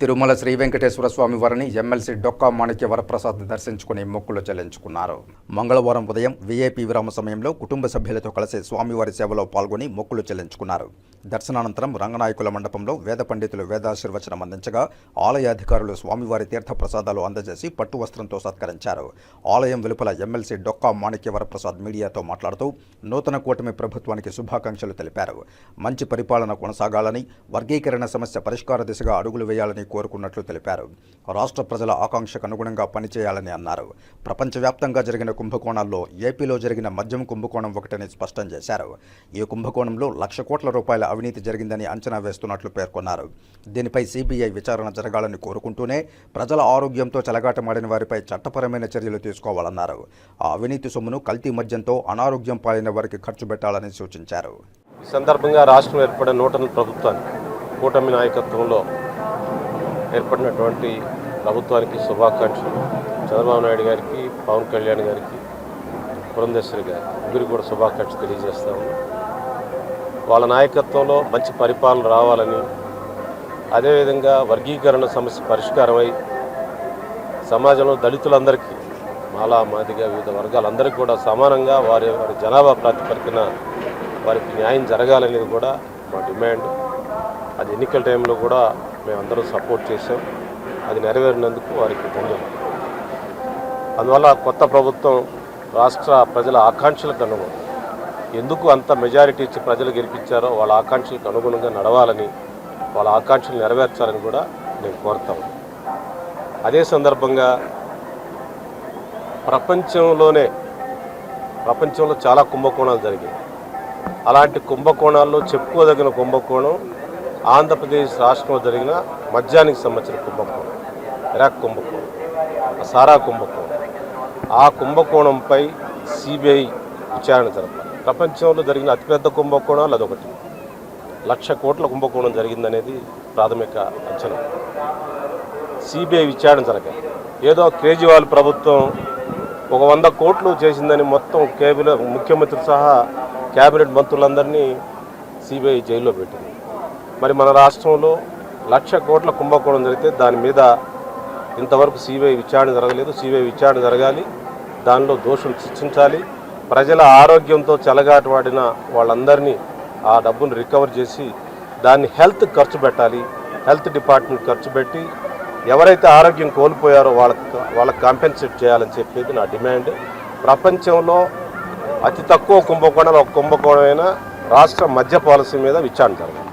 తిరుమల శ్రీ వెంకటేశ్వర స్వామి వారిని ఎమ్మెల్సీ డొక్కా మాణిక్య వరప్రసాద్ దర్శించుకుని మొక్కులు చెల్లించుకున్నారు. మంగళవారం ఉదయం వీఐపీ విరామ సమయంలో కుటుంబ సభ్యులతో కలిసి స్వామివారి సేవలో పాల్గొని మొక్కులు చెల్లించుకున్నారు. దర్శనానంతరం రంగనాయకుల మండపంలో వేద పండితులు వేదాశీర్వచనం అందించగా ఆలయ అధికారులు స్వామివారి తీర్థ ప్రసాదాలు అందజేసి పట్టు వస్త్రంతో సత్కరించారు. ఆలయం వెలుపల ఎమ్మెల్సీ డొక్కా మాణిక్యవర ప్రసాద్ మీడియాతో మాట్లాడుతూ నూతన కూటమి ప్రభుత్వానికి శుభాకాంక్షలు తెలిపారు. మంచి పరిపాలన కొనసాగాలని వర్గీకరణ సమస్య పరిష్కార దిశగా అడుగులు వేయాలని కోరుకున్నట్లు తెలిపారు. రాష్ట్ర ప్రజల ఆకాంక్షకు అనుగుణంగా పనిచేయాలని అన్నారు. ప్రపంచవ్యాప్తంగా జరిగిన కుంభకోణాల్లో ఏపీలో జరిగిన మద్యం కుంభకోణం ఒకటని స్పష్టం చేశారు. ఈ కుంభకోణంలో లక్ష కోట్ల రూపాయల అవినీతి జరిగిందని అంచనా వేస్తున్నట్లు పేర్కొన్నారు. దీనిపై సిబిఐ విచారణ జరగాలని కోరుకుంటూనే ప్రజల ఆరోగ్యంతో చెలగాటమాడిన వారిపై చట్టపరమైన చర్యలు తీసుకోవాలన్నారు. ఆ అవినీతి సొమ్మును కల్తీ మద్యంతో అనారోగ్యం పాలైన వారికి ఖర్చు పెట్టాలని సూచించారు. ఈ సందర్భంగా రాష్ట్రం ఏర్పడిన నూతన ప్రభుత్వాన్ని కూటమి నాయకత్వంలో ఏర్పడినటువంటి ప్రభుత్వానికి శుభాకాంక్షలు. చంద్రబాబు నాయుడు గారికి పవన్ కళ్యాణ్ గారికి పురంధేశ్వరి గారి ఇద్దరికి కూడా శుభాకాంక్షలు తెలియజేస్తా వాళ్ళ నాయకత్వంలో మంచి పరిపాలన రావాలని అదేవిధంగా వర్గీకరణ సమస్య పరిష్కారమై సమాజంలో దళితులందరికీ మాలా మాదిగా వివిధ వర్గాలందరికీ కూడా సమానంగా వారి వారి జనాభా ప్రాతిపదికన వారికి న్యాయం జరగాలనేది కూడా మా డిమాండ్. అది ఎన్నికల టైంలో కూడా మేమందరం సపోర్ట్ చేసాం అది నెరవేరినందుకు వారికి ధన్యవాదాలు. అందువల్ల కొత్త ప్రభుత్వం రాష్ట్ర ప్రజల ఆకాంక్షలకు అనుగుణం. ఎందుకు అంత మెజారిటీ ఇచ్చి ప్రజలు గెలిపించారో వాళ్ళ ఆకాంక్షలకు అనుగుణంగా నడవాలని వాళ్ళ ఆకాంక్షలు నెరవేర్చాలని కూడా నేను కోరుతాను అదే సందర్భంగా ప్రపంచంలోనే ప్రపంచంలో చాలా కుంభకోణాలు జరిగాయి. అలాంటి కుంభకోణాల్లో చెప్పుకోదగిన కుంభకోణం ఆంధ్రప్రదేశ్ రాష్ట్రంలో జరిగిన మద్యానికి సంబంధించిన కుంభకోణం ఇరాక్ కుంభకోణం సారా కుంభకోణం. ఆ కుంభకోణంపై సిబిఐ విచారణ జరపాలి. ప్రపంచంలో జరిగిన అతిపెద్ద కుంభకోణాలు అదొకటి లక్ష కోట్ల కుంభకోణం జరిగిందనేది ప్రాథమిక అంచనా. సిబిఐ విచారణ జరగాలి. ఏదో కేజ్రీవాల్ ప్రభుత్వం ఒక వంద కోట్లు చేసిందని మొత్తం కేబినెట్ ముఖ్యమంత్రి సహా కేబినెట్ మంత్రులందరినీ సిబిఐ జైల్లో పెట్టింది. మరి మన రాష్ట్రంలో లక్ష కోట్ల కుంభకోణం జరిగితే దాని మీద ఇంతవరకు సిబిఐ విచారణ జరగలేదు. సిబిఐ విచారణ జరగాలి. దానిలో దోషులు శిక్షించాలి ప్రజల ఆరోగ్యంతో చెలగాటవాడిన వాళ్ళందరినీ ఆ డబ్బును రికవర్ చేసి దాన్ని హెల్త్ ఖర్చు పెట్టాలి. హెల్త్ డిపార్ట్మెంట్ ఖర్చు పెట్టి ఎవరైతే ఆరోగ్యం కోల్పోయారో వాళ్ళకి వాళ్ళకి కాంపెన్సేట్ చేయాలని చెప్పేది నా డిమాండ్. ప్రపంచంలో అతి తక్కువ కుంభకోణాలు ఒక కుంభకోణమైన రాష్ట్ర మధ్య పాలసీ మీద విచారణ జరగాలి.